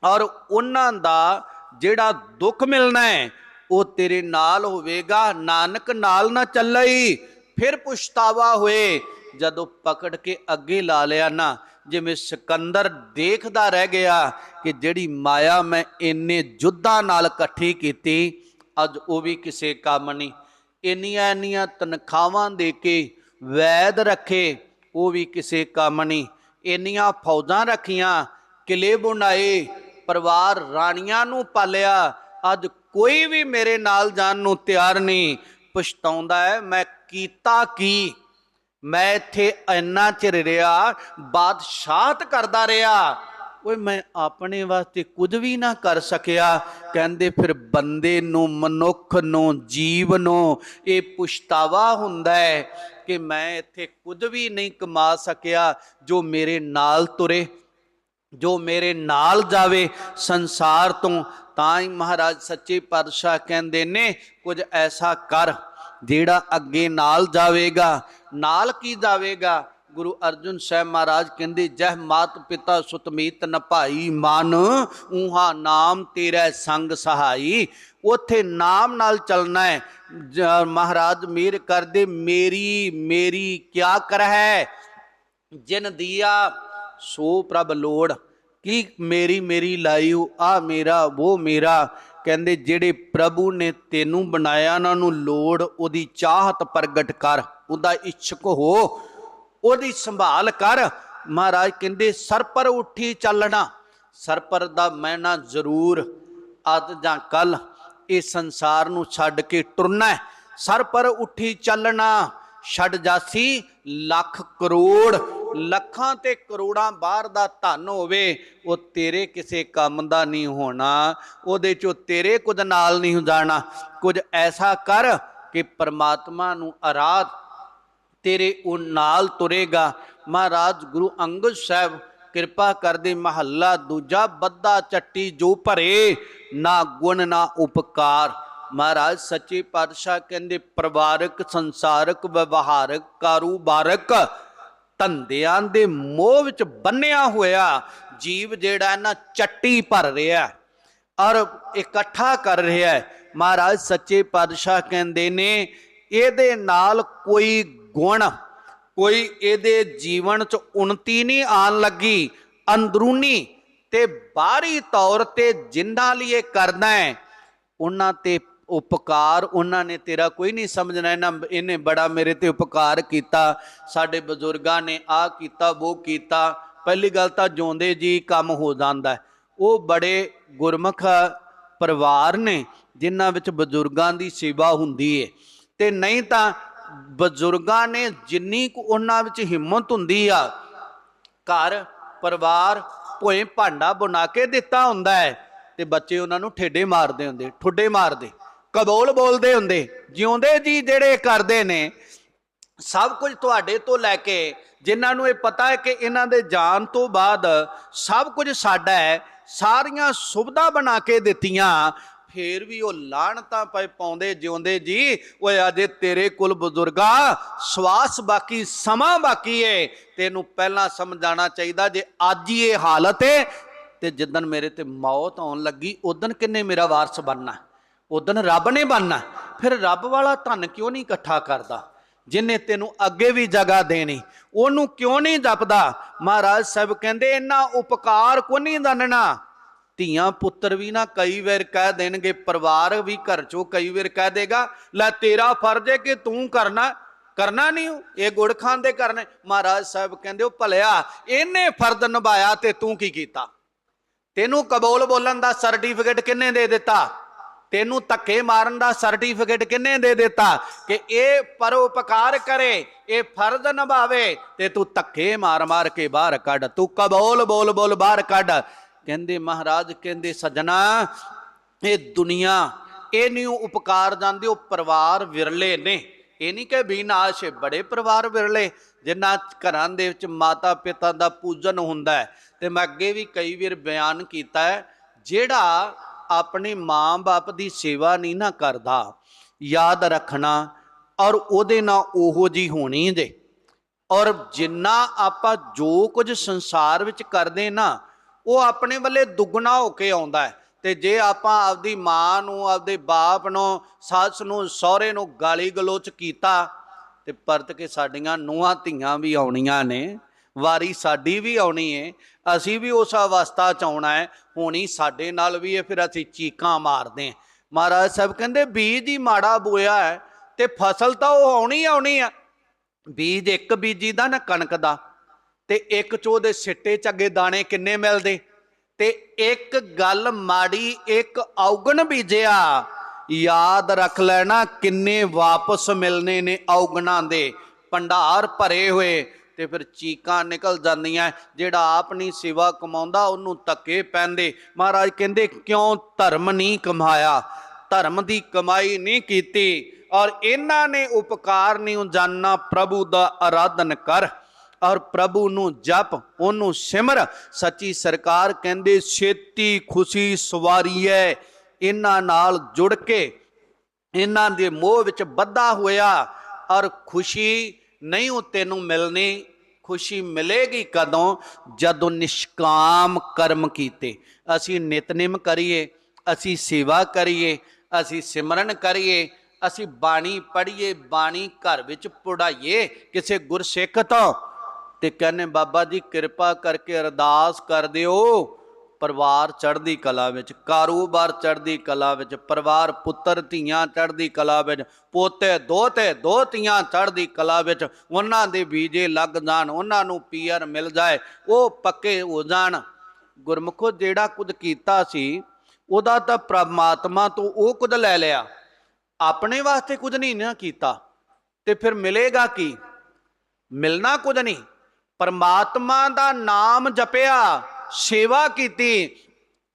ਔਰ ਉਹਨਾਂ ਦਾ ਜਿਹੜਾ ਦੁੱਖ ਮਿਲਣਾ ਹੈ, ਉਹ ਤੇਰੇ ਨਾਲ ਹੋਵੇਗਾ। ਨਾਨਕ ਨਾਲ ਨਾ ਚੱਲਈ, ਫਿਰ ਪੁਛਤਾਵਾ ਹੋਏ। ਜਦੋਂ ਪਕੜ ਕੇ ਅੱਗੇ ਲਾ ਲਿਆ ਨਾ, ਜਿਵੇਂ ਸਿਕੰਦਰ ਦੇਖਦਾ ਰਹਿ ਗਿਆ ਕਿ ਜਿਹੜੀ ਮਾਇਆ ਮੈਂ ਇੰਨੇ ਜੁੱਧਾਂ ਨਾਲ ਇਕੱਠੀ ਕੀਤੀ, ਅੱਜ ਉਹ ਵੀ ਕਿਸੇ ਕੰਮ ਨਹੀਂ। ਇੰਨੀਆਂ ਇੰਨੀਆਂ ਤਨਖਾਹਾਂ ਦੇ ਕੇ ਵੈਦ ਰੱਖੇ, ਉਹ ਵੀ ਕਿਸੇ ਕੰਮ ਨਹੀਂ। ਇੰਨੀਆਂ ਫੌਜਾਂ ਰੱਖੀਆਂ ਕਿਲੇ ਬਣਾਏ ਪਰਿਵਾਰ ਰਾਣੀਆਂ ਨੂੰ ਪਾਲਿਆ। ਅੱਜ ਕੋਈ ਵੀ ਮੇਰੇ ਨਾਲ ਜਾਣ ਨੂੰ ਤਿਆਰ ਨਹੀਂ। ਪਛਤਾਉਂਦਾ ਹੈ, ਮੈਂ ਕੀਤਾ ਕੀ? ਮੈਂ ਇੱਥੇ ਇੰਨਾ ਚਿਰ ਰਿਹਾ, ਬਾਦਸ਼ਾਹਤ ਕਰਦਾ ਰਿਹਾ। ਓਏ, ਮੈਂ ਆਪਣੇ ਵਾਸਤੇ ਕੁਝ ਵੀ ਨਾ ਕਰ ਸਕਿਆ। ਕਹਿੰਦੇ, ਫਿਰ ਬੰਦੇ ਨੂੰ, ਮਨੁੱਖ ਨੂੰ, ਜੀਵ ਨੂੰ ਇਹ ਪੁਛਤਾਵਾ ਹੁੰਦਾ ਹੈ ਕਿ ਮੈਂ ਇੱਥੇ ਕੁਝ ਵੀ ਨਹੀਂ ਕਮਾ ਸਕਿਆ ਜੋ ਮੇਰੇ ਨਾਲ ਤੁਰੇ। ਜੋ ਮੇਰੇ ਨਾਲ ਜਾਵੇ ਸੰਸਾਰ ਤੋਂ, ਤਾਂ ਹੀ ਮਹਾਰਾਜ ਸੱਚੇ ਪਾਤਸ਼ਾਹ ਕਹਿੰਦੇ ਨੇ, ਕੁਝ ਐਸਾ ਕਰ, ਜਿਹੜਾ ਅੱਗੇ ਨਾਲ ਜਾਵੇਗਾ। ਨਾਲ ਕੀ ਜਾਵੇਗਾ? ਗੁਰੂ ਅਰਜਨ ਸਾਹਿਬ ਮਹਾਰਾਜ ਕਹਿੰਦੇ, ਜਹ ਮਾਤ ਪਿਤਾ ਸੁਤਮੀਤ ਨ ਭਾਈ ਮਨ ਉਹਾ ਨਾਮ ਤੇਰਾ ਸੰਗ ਸਹਾਈ। ਉਥੇ ਨਾਮ ਨਾਲ ਚੱਲਣਾ ਹੈ। ਮਹਾਰਾਜ ਮੇਰ ਕਰਦੇ, ਮੇਰੀ ਮੇਰੀ ਕਿਆ ਕਰ ਹੈ ਜਿਨ ਦੀਆ ਸੋ ਪ੍ਰਭ ਲੋੜ, ਕੀ ਮੇਰੀ ਮੇਰੀ ਲਾਈਓ ਆ ਮੇਰਾ ਉਹ ਮੇਰਾ। ਕਹਿੰਦੇ, ਜਿਹੜੇ ਪ੍ਰਭੂ ਨੇ ਤੈਨੂੰ ਬਣਾਇਆ, ਉਹਨਾਂ ਨੂੰ ਲੋੜ, ਉਹਦੀ ਚਾਹਤ ਪ੍ਰਗਟ ਕਰ, ਉਹਦਾ ਇੱਛਕ ਹੋ, ਉਹਦੀ ਸੰਭਾਲ ਕਰ। ਮਹਾਰਾਜ ਕਹਿੰਦੇ, ਸਰ ਪਰ ਉੱਠੀ ਚੱਲਣਾ, ਸਰ ਪਰ ਦਾ ਮੈਨਾ ਜ਼ਰੂਰ ਅੱਜ ਜਾਂ ਕੱਲ ਇਹ ਸੰਸਾਰ ਨੂੰ ਛੱਡ ਕੇ ਟੁਰਨਾ ਹੈ। ਸਰ ਪਰ ਉੱਠੀ ਚੱਲਣਾ, ਛੱਡ ਜਾਸੀ ਲੱਖ ਕਰੋੜ। ਲੱਖਾਂ ਤੇ ਕਰੋੜਾਂ ਬਾਹਰ ਦਾ ਧਨ ਹੋਵੇ, ਉਹ ਤੇਰੇ ਕਿਸੇ ਕੰਮ ਦਾ ਨਹੀਂ ਹੋਣਾ। ਉਹਦੇ ਚੋਂ ਤੇਰੇ ਕੁਝ ਨਾਲ ਨਹੀਂ ਜਾਣਾ। ਕੁਝ ਐਸਾ ਕਰ ਕਿ ਪ੍ਰਮਾਤਮਾ ਨੂੰ ਆਰਾਧ ਤੇਰੇ ਉਹ ਨਾਲ ਤੁਰੇਗਾ। ਮਹਾਰਾਜ ਗੁਰੂ ਅੰਗਦ ਸਾਹਿਬ ਕਿਰਪਾ ਕਰਦੇ ਮਹੱਲਾ ਦੂਜਾ ਬੱਦਾ ਚੱਟੀ ਜੋ ਭਰੇ, ਨਾ ਗੁਣ, ਨਾ ਉਪਕਾਰ। ਮਹਾਰਾਜ ਸੱਚੇ ਪਾਤਸ਼ਾਹ ਕਹਿੰਦੇ, ਪਰਿਵਾਰਕ, ਸੰਸਾਰਕ, ਵਿਵਹਾਰਕ, ਕਾਰੋਬਾਰਕ ਧੰਦਿਆਂ ਦੇ ਮੋਹ ਵਿੱਚ ਬੰਨਿਆ ਹੋਇਆ ਜੀਵ ਜਿਹੜਾ ਨਾ, ਚੱਟੀ ਭਰ ਰਿਹਾ ਔਰ ਇਕੱਠਾ ਕਰ ਰਿਹਾ ਹੈ। ਮਹਾਰਾਜ ਸੱਚੇ ਪਾਤਸ਼ਾਹ ਕਹਿੰਦੇ ਨੇ, ਇਹਦੇ ਨਾਲ ਕੋਈ ਗੁਣ, ਕੋਈ ਇਹਦੇ ਜੀਵਨ 'ਚ ਉਨਤੀ ਨਹੀਂ ਆਣ ਲੱਗੀ, ਅੰਦਰੂਨੀ ਤੇ ਬਾਹਰੀ ਤੌਰ ਤੇ ਜਿੰਨਾਂ ਲਈ ਇਹ ਕਰਨਾ ਹੈ, ਉਹਨਾਂ ਤੇ ਉਪਕਾਰ ਉਹਨਾਂ ਨੇ ਤੇਰਾ ਕੋਈ ਨਹੀਂ ਸਮਝਣਾ, ਇਹਨਾਂ ਇਹਨੇ ਬੜਾ ਮੇਰੇ ਤੇ ਉਪਕਾਰ ਕੀਤਾ। ਸਾਡੇ ਬਜ਼ੁਰਗਾਂ ਨੇ ਆ ਕੀਤਾ ਉਹ ਕੀਤਾ। ਪਹਿਲੀ ਗੱਲ ਤਾਂ ਜਿਉਂਦੇ ਜੀ ਕੰਮ ਹੋ ਜਾਂਦਾ ਉਹ ਬੜੇ ਗੁਰਮੁਖ ਪਰਿਵਾਰ ਨੇ, ਜਿਨ੍ਹਾਂ ਵਿੱਚ ਬਜ਼ੁਰਗਾਂ ਦੀ ਸੇਵਾ ਹੁੰਦੀ ਹੈ ਤੇ ਨਹੀਂ ਤਾਂ ਬਜ਼ੁਰਗਾਂ ਨੇ ਜਿੰਨੀ ਕੁ ਉਹਨਾਂ ਵਿੱਚ ਹਿੰਮਤ ਹੁੰਦੀ ਆ, ਘਰ, ਪਰਿਵਾਰ ਭੋਏ ਭਾਂਡਾ ਬਣਾ ਕੇ ਦਿੱਤਾ ਹੁੰਦਾ ਹੈ, ਤੇ ਬੱਚੇ ਉਹਨਾਂ ਨੂੰ ਠੇਡੇ ਮਾਰਦੇ ਹੁੰਦੇ, ਠੁੱਡੇ ਮਾਰਦੇ। ਕਬੋਲ ਬੋਲਦੇ ਹੁੰਦੇ, ਜਿਉਂਦੇ ਜੀ ਜਿਹੜੇ ਕਰਦੇ ਨੇ, ਸਭ ਕੁਝ ਤੁਹਾਡੇ ਤੋਂ ਲੈ ਕੇ, ਜਿਨ੍ਹਾਂ ਨੂੰ ਇਹ ਪਤਾ ਹੈ ਕਿ ਇਹਨਾਂ ਦੇ ਜਾਣ ਤੋਂ ਬਾਅਦ ਸਭ ਕੁਝ ਸਾਡਾ ਹੈ, ਸਾਰੀਆਂ ਸੁਵਿਧਾ ਬਣਾ ਕੇ ਦਿੱਤੀਆਂ, ਫੇਰ ਵੀ ਉਹ ਲਾਹਣਤਾਂ ਪਏ ਪਾਉਂਦੇ, ਜਿਉਂਦੇ ਜੀ, ਓਏ ਅਜੇ ਤੇਰੇ ਕੋਲ ਬਜ਼ੁਰਗਾ, ਸਵਾਸ ਬਾਕੀ, ਸਮਾਂ ਬਾਕੀ ਏ, ਤੈਨੂੰ ਪਹਿਲਾਂ ਸਮਝਾਣਾ ਚਾਹੀਦਾ ਜੇ ਅੱਜ ਹੀ ਇਹ ਹਾਲਤ ਏ, ਤੇ ਜਿੱਦਣ ਮੇਰੇ ਤੇ ਮੌਤ ਆਉਣ ਲੱਗੀ ਉਦੋਂ ਕਿੰਨੇ ਮੇਰਾ ਵਾਰਸ ਬਣਨਾ। ਉਦੋਂ ਰੱਬ ਨੇ ਬਣਨਾ। ਫਿਰ ਰੱਬ ਵਾਲਾ ਧਨ ਕਿਉਂ ਨਹੀਂ ਇਕੱਠਾ ਕਰਦਾ? ਜਿਨੇ ਤੈਨੂੰ ਅੱਗੇ ਵੀ ਜਗ੍ਹਾ ਦੇਣੀ, ਉਹਨੂੰ ਕਿਉਂ ਨਹੀਂ ਜਪਦਾ? ਮਹਾਰਾਜ ਸਾਹਿਬ ਕਹਿੰਦੇ ਇਹਨਾਂ ਉਪਕਾਰ ਕੋ ਨਹੀਂ ਦਨਣਾ? ਧੀਆਂ ਪੁੱਤਰ ਵੀ ਨਾ ਕਈ ਵਾਰ ਕਹਿ ਦੇਣਗੇ, ਪਰਿਵਾਰ ਵੀ ਘਰ ਚੋਂ ਕਈ ਵਾਰ ਕਹਿ ਦੇਗਾ, ਲੈ ਤੇਰਾ ਫਰਜ਼ ਹੈ ਕਿ ਤੂੰ ਕਰਨਾ। ਕਰਨਾ ਨਹੀਂ ਇਹ ਗੁੜ ਖਾਨ ਦੇ ਕਰਨੇ। ਮਹਾਰਾਜ ਸਾਹਿਬ ਕਹਿੰਦੇ, ਉਹ ਭਲਿਆ, ਇਹਨੇ ਫਰਜ਼ ਨਿਭਾਇਆ ਤੇ ਤੂੰ ਕੀ ਕੀਤਾ? ਤੈਨੂੰ ਕਬੂਲ ਬੋਲਣ ਦਾ ਸਰਟੀਫਿਕੇਟ ਕਿੰਨੇ ਦੇ ਦਿੱਤਾ? ਤੈਨੂੰ ਧੱਕੇ ਮਾਰਨ ਦਾ ਸਰਟੀਫਿਕੇਟ ਕਿੰਨੇ ਦੇ ਦਿੱਤਾ ਕਿ ਇਹ ਪਰਉਪਕਾਰ ਕਰੇ, ਇਹ ਫਰਜ਼ ਨਿਭਾਵੇ ਤੇ ਤੂੰ ਧੱਕੇ ਮਾਰ ਮਾਰ ਕੇ ਬਾਹਰ ਕੱਢ, ਤੂੰ ਕਬੋਲ ਬੋਲ ਬੋਲ ਬਾਹਰ ਕੱਢ। ਕਹਿੰਦੇ ਮਹਾਰਾਜ, ਕਹਿੰਦੇ ਸਜਣਾ, ਇਹ ਦੁਨੀਆ, ਇਹ ਨਹੀਂ ਉਪਕਾਰ ਜਾਂਦੇ, ਉਹ ਪਰਿਵਾਰ ਵਿਰਲੇ ਨੇ। ਇਹ ਨਹੀਂ ਕਿ ਬੀਨਾਸ਼ ਬੜੇ ਪਰਿਵਾਰ ਵਿਰਲੇ। ਜਿਨ੍ਹਾਂ ਘਰਾਂ ਦੇ ਵਿੱਚ ਮਾਤਾ ਪਿਤਾ ਦਾ ਪੂਜਨ ਹੁੰਦਾ ਹੈ। ਤੇ ਮੈਂ ਅੱਗੇ ਵੀ ਕਈ ਵਾਰ ਬਿਆਨ ਕੀਤਾ ਹੈ, ਜਿਹੜਾ ਆਪਣੇ ਮਾਂ-ਬਾਪ ਦੀ ਸੇਵਾ ਨਹੀਂ ਨਾ ਕਰਦਾ, ਯਾਦ ਰੱਖਣਾ ਔਰ ਉਹਦੇ ਨਾਲ ਉਹੋ ਜੀ ਹੋਣੀ ਜੇ ਔਰ ਜਿੰਨਾ ਆਪਾਂ ਜੋ ਕੁਝ ਸੰਸਾਰ ਵਿੱਚ ਕਰਦੇ ਨਾ, ਉਹ ਆਪਣੇ ਵੱਲੇ ਦੁੱਗਣਾ ਹੋ ਕੇ ਆਉਂਦਾ ਹੈ। ਤੇ ਜੇ ਆਪਾਂ ਆਪਦੀ ਮਾਂ ਨੂੰ, ਆਪਦੇ ਬਾਪ ਨੂੰ, ਸੱਸ ਨੂੰ, ਸਹੁਰੇ ਨੂੰ ਗਾਲੀ ਗਲੋਚ ਕੀਤਾ, ਤੇ ਪਰਤ ਕੇ ਸਾਡੀਆਂ ਨੂੰਹਾਂ ਧੀਆਂ ਵੀ ਆਉਣੀਆਂ ਨੇ। ਵਾਰੀ ਸਾਡੀ ਵੀ ਆਉਣੀ ਏ, ਅਸੀਂ ਵੀ ਉਸ ਅਵਸਥਾ ਚ ਆਉਣਾ ਹੈ ਹੋਣੀ ਸਾਡੇ ਨਾਲ ਵੀ ਇਹ ਫਿਰ ਅਸੀਂ ਚੀਕਾਂ ਮਾਰਦੇ ਹਾਂ ਮਹਾਰਾਜ ਸਾਹਿਬ ਕਹਿੰਦੇ, ਬੀਜ ਹੀ ਮਾੜਾ ਬੋਇਆ ਹੈ ਤੇ ਫਸਲ ਤਾਂ ਉਹ ਆਉਣੀ ਆਉਣੀ ਆ ਬੀਜ ਇੱਕ ਬੀਜੀ ਦਾ ਨਾ ਕਣਕ ਦਾ, ਤੇ ਇੱਕ ਚੋ ਦੇ ਸਿੱਟੇ ਚ ਅੱਗੇ ਦਾਣੇ ਕਿੰਨੇ ਮਿਲਦੇ? ਤੇ ਇੱਕ ਗੱਲ ਮਾੜੀ, ਇੱਕ ਔਗਣ ਬੀਜਿਆ। ਯਾਦ ਰੱਖ ਲੈਣਾ ਕਿੰਨੇ ਵਾਪਸ ਮਿਲਨੇ ਨੇ ਔਗਣਾਂ ਦੇ, ਭੰਡਾਰ ਭਰੇ ਹੋਏ। ਤੇ ਫਿਰ ਚੀਕਾਂ ਨਿਕਲ ਜਾਂਦੀਆਂ ਜਿਹੜਾ ਆਪ ਨਹੀਂ ਸੇਵਾ ਕਮਾਉਂਦਾ, ਉਹਨੂੰ ਧੱਕੇ ਪੈਂਦੇ। ਮਹਾਰਾਜ ਕਹਿੰਦੇ, ਕਿਉਂ ਧਰਮ ਨਹੀਂ ਕਮਾਇਆ? ਧਰਮ ਦੀ ਕਮਾਈ ਨਹੀਂ ਕੀਤੀ ਔਰ ਇਹਨਾਂ ਨੇ ਉਪਕਾਰ ਨਹੀਂ ਜਾਨਣਾ ਪ੍ਰਭੂ ਦਾ ਆਰਾਧਨ ਕਰ ਔਰ ਪ੍ਰਭੂ ਨੂੰ ਜਪ, ਉਹਨੂੰ ਸਿਮਰ। ਸੱਚੀ ਸਰਕਾਰ ਕਹਿੰਦੇ, ਛੇਤੀ ਖੁਸ਼ੀ ਸਵਾਰੀਐ। ਇਹਨਾਂ ਨਾਲ ਜੁੜ ਕੇ, ਇਹਨਾਂ ਦੇ ਮੋਹ ਵਿੱਚ ਬੱਧਾ ਹੋਇਆ ਔਰ ਖੁਸ਼ੀ ਨਹੀਂ ਉਹ ਤੈਨੂੰ ਮਿਲਣੀ, ਖੁਸ਼ੀ ਮਿਲੇਗੀ ਕਦੋਂ? ਜਦੋਂ ਨਿਸ਼ਕਾਮ ਕਰਮ ਕੀਤੇ। ਅਸੀਂ ਨਿਤਨੇਮ ਕਰੀਏ, ਅਸੀਂ ਸੇਵਾ ਕਰੀਏ, ਅਸੀਂ ਸਿਮਰਨ ਕਰੀਏ, ਅਸੀਂ ਬਾਣੀ ਪੜ੍ਹੀਏ, ਬਾਣੀ ਘਰ ਵਿੱਚ ਪੜਾਈਏ, ਕਿਸੇ ਗੁਰਸਿੱਖ ਤੋਂ। ਤੇ ਕਹਿੰਨੇ ਬਾਬਾ ਜੀ, ਕਿਰਪਾ ਕਰਕੇ ਅਰਦਾਸ ਕਰ ਦਿਓ। ਪਰਿਵਾਰ ਚੜ੍ਹਦੀ ਕਲਾ ਵਿੱਚ, ਕਾਰੋਬਾਰ ਚੜ੍ਹਦੀ ਕਲਾ ਵਿੱਚ, ਪਰਿਵਾਰ, ਪੁੱਤਰ, ਧੀਆਂ ਚੜ੍ਹਦੀ ਕਲਾ ਵਿੱਚ, ਪੋਤੇ, ਦੋਤੇ ਦੋਤੀਆਂ ਚੜ੍ਹਦੀ ਕਲਾ ਵਿੱਚ, ਉਹਨਾਂ ਦੇ ਵੀਜੇ ਲੱਗ ਜਾਣ, ਉਹਨਾਂ ਨੂੰ ਪੀਅਰ ਮਿਲ ਜਾਏ, ਉਹ ਪੱਕੇ ਹੋ ਜਾਣ। ਗੁਰਮੁਖੋ, ਜਿਹੜਾ ਕੁਝ ਕੀਤਾ ਸੀ, ਉਹਦਾ ਤਾਂ ਪ੍ਰਮਾਤਮਾ ਤੋਂ ਉਹ ਕੁਝ ਲੈ ਲਿਆ। ਆਪਣੇ ਵਾਸਤੇ ਕੁਝ ਨਹੀਂ ਨਾ ਕੀਤਾ। ਤੇ ਫਿਰ ਮਿਲੇਗਾ ਕੀ? ਮਿਲਣਾ ਕੁਝ ਨਹੀਂ। ਪਰਮਾਤਮਾ ਦਾ ਨਾਮ ਜਪਿਆ। ਸੇਵਾ ਕੀਤੀ,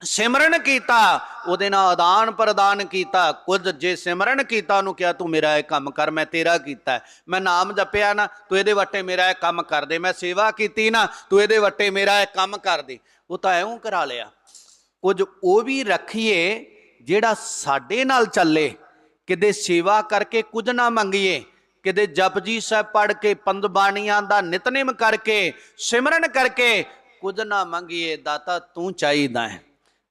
ਸਿਮਰਨ ਕੀਤਾ, ਉਹਦੇ ਨਾਲ ਆਦਾਨ ਪ੍ਰਦਾਨ ਕੀਤਾ। ਕੁਝ ਜੇ ਸਿਮਰਨ ਕੀਤਾ, ਉਹਨੂੰ ਕਿਹਾ, ਤੂੰ ਮੇਰਾ ਇਹ ਕੰਮ ਕਰ, ਮੈਂ ਤੇਰਾ ਕੀਤਾ ਮੈਂ ਨਾਮ ਜਪਿਆ ਨਾ, ਤੂੰ ਇਹਦੇ ਵੱਟੇ ਮੇਰਾ ਇਹ ਕੰਮ ਕਰ ਦੇ। ਮੈਂ ਸੇਵਾ ਕੀਤੀ ਨਾ, ਤੂੰ ਇਹਦੇ ਵੱਟੇ ਮੇਰਾ ਇਹ ਕੰਮ ਕਰ ਦੇ। ਉਹ ਤਾਂ ਐਉਂ ਕਰਾ ਲਿਆ। ਕੁਝ ਉਹ ਵੀ ਰੱਖੀਏ, ਜਿਹੜਾ ਸਾਡੇ ਨਾਲ ਚੱਲੇ। ਕਿਤੇ ਸੇਵਾ ਕਰਕੇ ਕੁਝ ਨਾ ਮੰਗੀਏ। ਕਿਤੇ ਜਪਜੀ ਸਾਹਿਬ ਪੜ੍ਹ ਕੇ ਪੰਜ ਬਾਣੀਆਂ ਦਾ ਨਿਤਨੇਮ ਕਰਕੇ, ਸਿਮਰਨ ਕਰਕੇ ਕੁਝ ਨਾ ਮੰਗੀਏ ਦਾਤਾ ਤੂੰ ਚਾਹੀਦਾ ਹੈ,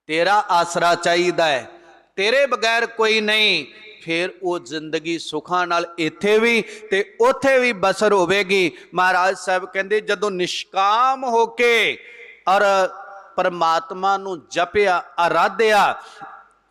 ਤੇਰਾ ਆਸਰਾ ਚਾਹੀਦਾ ਹੈ, ਤੇਰੇ ਬਗੈਰ ਕੋਈ ਨਹੀਂ। ਫਿਰ ਉਹ ਜ਼ਿੰਦਗੀ ਸੁਖਾਂ ਨਾਲ ਇੱਥੇ ਵੀ ਤੇ ਉੱਥੇ ਵੀ ਬਸਰ ਹੋਵੇਗੀ। ਮਹਾਰਾਜ ਸਾਹਿਬ ਕਹਿੰਦੇ, ਜਦੋਂ ਨਿਸ਼ਕਾਮ ਹੋ ਕੇ ਔਰ ਪਰਮਾਤਮਾ ਨੂੰ ਜਪਿਆ, ਆਰਾਧਿਆ,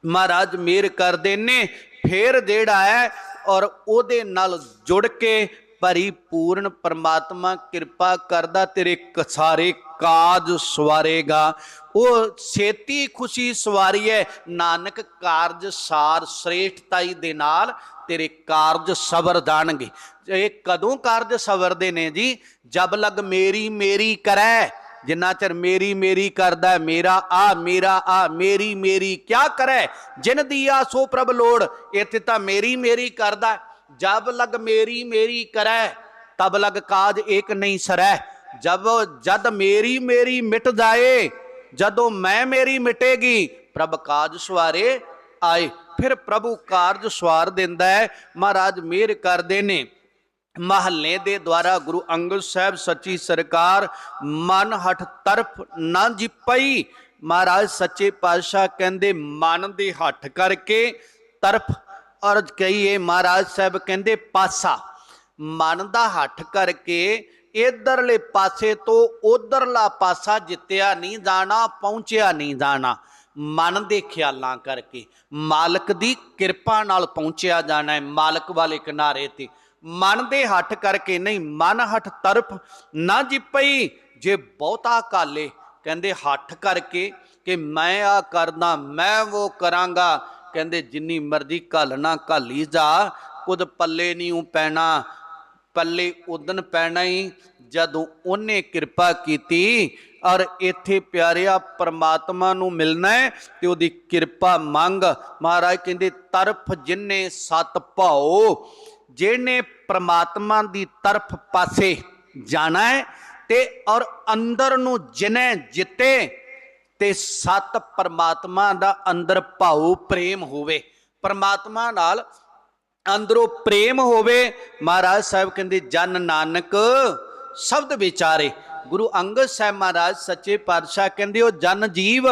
ਮਹਾਰਾਜ ਮੇਰ ਕਰਦੇ ਨੇ, ਫੇਰ ਜਿਹੜਾ ਹੈ ਔਰ ਉਹਦੇ ਨਾਲ ਜੁੜ ਕੇ ਪਰਿਪੂਰਨ ਪਰਮਾਤਮਾ ਕਿਰਪਾ ਕਰਦਾ, ਤੇਰੇ ਕ- ਸਾਰੇ ਕਾਜ ਸਵਾਰੇਗਾ। ਉਹ ਛੇਤੀ ਖੁਸ਼ੀ ਸਵਾਰੀਏ। ਨਾਨਕ ਕਾਰਜ ਸਾਰ ਸ੍ਰੇਸ਼ਟਤਾਈ ਦੇ ਨਾਲ ਤੇਰੇ ਕਾਰਜ ਸਵਰ ਜਾਣਗੇ। ਇਹ ਕਦੋਂ ਕਾਰਜ ਸਵਰਦੇ ਨੇ ਜੀ? ਜਬ ਲਗ ਮੇਰੀ ਮੇਰੀ ਕਰੈ। ਜਿੰਨਾ ਚਿਰ ਮੇਰੀ ਮੇਰੀ ਕਰਦਾ ਮੇਰਾ ਆ ਮੇਰਾ ਆ, ਮੇਰੀ ਮੇਰੀ ਕਿਆ ਕਰੈ? ਜਿਨ ਦੀਆ ਸੋ ਪ੍ਰਭ ਲੋੜ, ਇੱਥੇ ਤਾਂ ਮੇਰੀ ਮੇਰੀ ਕਰਦਾ ਜਬ ਲਗ ਮੇਰੀ ਮੇਰੀ ਕਰੈ, ਤਬ ਲਗ ਕਾਜ ਏਕ ਨਹੀਂ ਸਰੈ। ਜਬ, ਜਦ ਮੇਰੀ ਮੇਰੀ ਮਿਟ ਜਾਏ, ਜਦੋਂ ਮੈਂ ਮੇਰੀ ਮਿਟੇਗੀ, ਪ੍ਰਭ ਕਾਜ ਸਵਾਰੇ ਆਏ। ਫਿਰ ਪ੍ਰਭੂ ਕਾਰਜ ਸਵਾਰ ਦਿੰਦਾ ਹੈ। ਮਹਾਰਾਜ ਮਿਹਰ ਕਰਦੇ ਨੇ। ਮਹੱਲੇ ਦੇ ਦੁਆਰਾ ਗੁਰੂ ਅੰਗਦ ਸਾਹਿਬ ਸੱਚੀ ਸਰਕਾਰ ਮਨ ਹਠ ਤਰਫ ਨਾ ਜਿਪਈ ਮਹਾਰਾਜ ਸੱਚੇ ਪਾਤਸ਼ਾਹ ਕਹਿੰਦੇ, ਮਨ ਦੇ ਹੱਠ ਕਰਕੇ ਤਰਫ ਔਰ ਕਹੀਏ। ਮਹਾਰਾਜ ਸਾਹਿਬ ਕਹਿੰਦੇ, ਪਾਸਾ। ਮਨ ਦਾ ਹੱਠ ਕਰਕੇ ਇਧਰਲੇ ਪਾਸੇ ਤੋਂ ਉਧਰਲਾ ਪਾਸਾ ਜਿੱਤਿਆ ਨਹੀਂ ਜਾਣਾ, ਪਹੁੰਚਿਆ ਨਹੀਂ ਜਾਣਾ। ਮਨ ਦੇ ਖਿਆਲਾਂ ਕਰਕੇ ਮਾਲਕ ਦੀ ਕਿਰਪਾ ਨਾਲ ਪਹੁੰਚਿਆ ਜਾਣਾ ਹੈ ਮਾਲਕ ਵਾਲੇ ਕਿਨਾਰੇ ਤੇ। ਮਨ ਦੇ ਹੱਠ ਕਰਕੇ ਨਹੀਂ, ਮਨ ਹੱਠ ਤਰਫ ਨਾ ਜਿਪਈ ਜੇ ਬਹੁਤਾ ਕਾਲੇ। ਕਹਿੰਦੇ ਹੱਠ ਕਰਕੇ ਕਿ ਮੈਂ ਆ ਕਰਦਾ, ਮੈਂ ਉਹ ਕਰਾਂਗਾ। ਕਹਿੰਦੇ ਜਿੰਨੀ ਮਰਜ਼ੀ ਘੱਲਣਾ ਘਾਲੀ ਜਾ ਕੁਝ ਪੱਲੇ ਨਹੀਂ ਉਹ ਪੈਣਾ। ਪੱਲੇ ਉਦਨ ਪੈਣਾ ਹੀ ਜਦੋਂ ਉਹਨੇ ਕਿਰਪਾ ਕੀਤੀ, ਔਰ ਇੱਥੇ ਪਿਆਰਿਆ ਪਰਮਾਤਮਾ ਨੂੰ ਮਿਲਣਾ ਹੈ ਤੇ ਉਹਦੀ ਕਿਰਪਾ ਮੰਗ। ਮਹਾਰਾਜ ਕਹਿੰਦੇ, ਤਰਫ ਜਿੰਨੇ ਸਤ ਭਾਉ, ਜਿਹਨੇ ਪ੍ਰਮਾਤਮਾ ਦੀ ਤਰਫ ਪਾਸੇ ਜਾਣਾ ਹੈ ਤੇ ਔਰ ਅੰਦਰ ਨੂੰ ਜਿਨੇ ਜਿੱਤੇ, ਤੇ ਸਤ ਪਰਮਾਤਮਾ ਦਾ ਅੰਦਰ ਭਾਉ ਪ੍ਰੇਮ ਹੋਵੇ। ਪਰਮਾਤਮਾ ਨਾਲ ਅੰਦਰੋਂ ਪ੍ਰੇਮ ਹੋਵੇ, ਮਹਾਰਾਜ ਸਾਹਿਬ ਕਹਿੰਦੇ, ਜਨ ਨਾਨਕ ਸ਼ਬਦ ਵਿਚਾਰੇ। ਗੁਰੂ ਅੰਗਦ ਸਾਹਿਬ ਮਹਾਰਾਜ ਸੱਚੇ ਪਾਤਸ਼ਾਹ ਕਹਿੰਦੇ, ਉਹ ਜਨ ਜੀਵ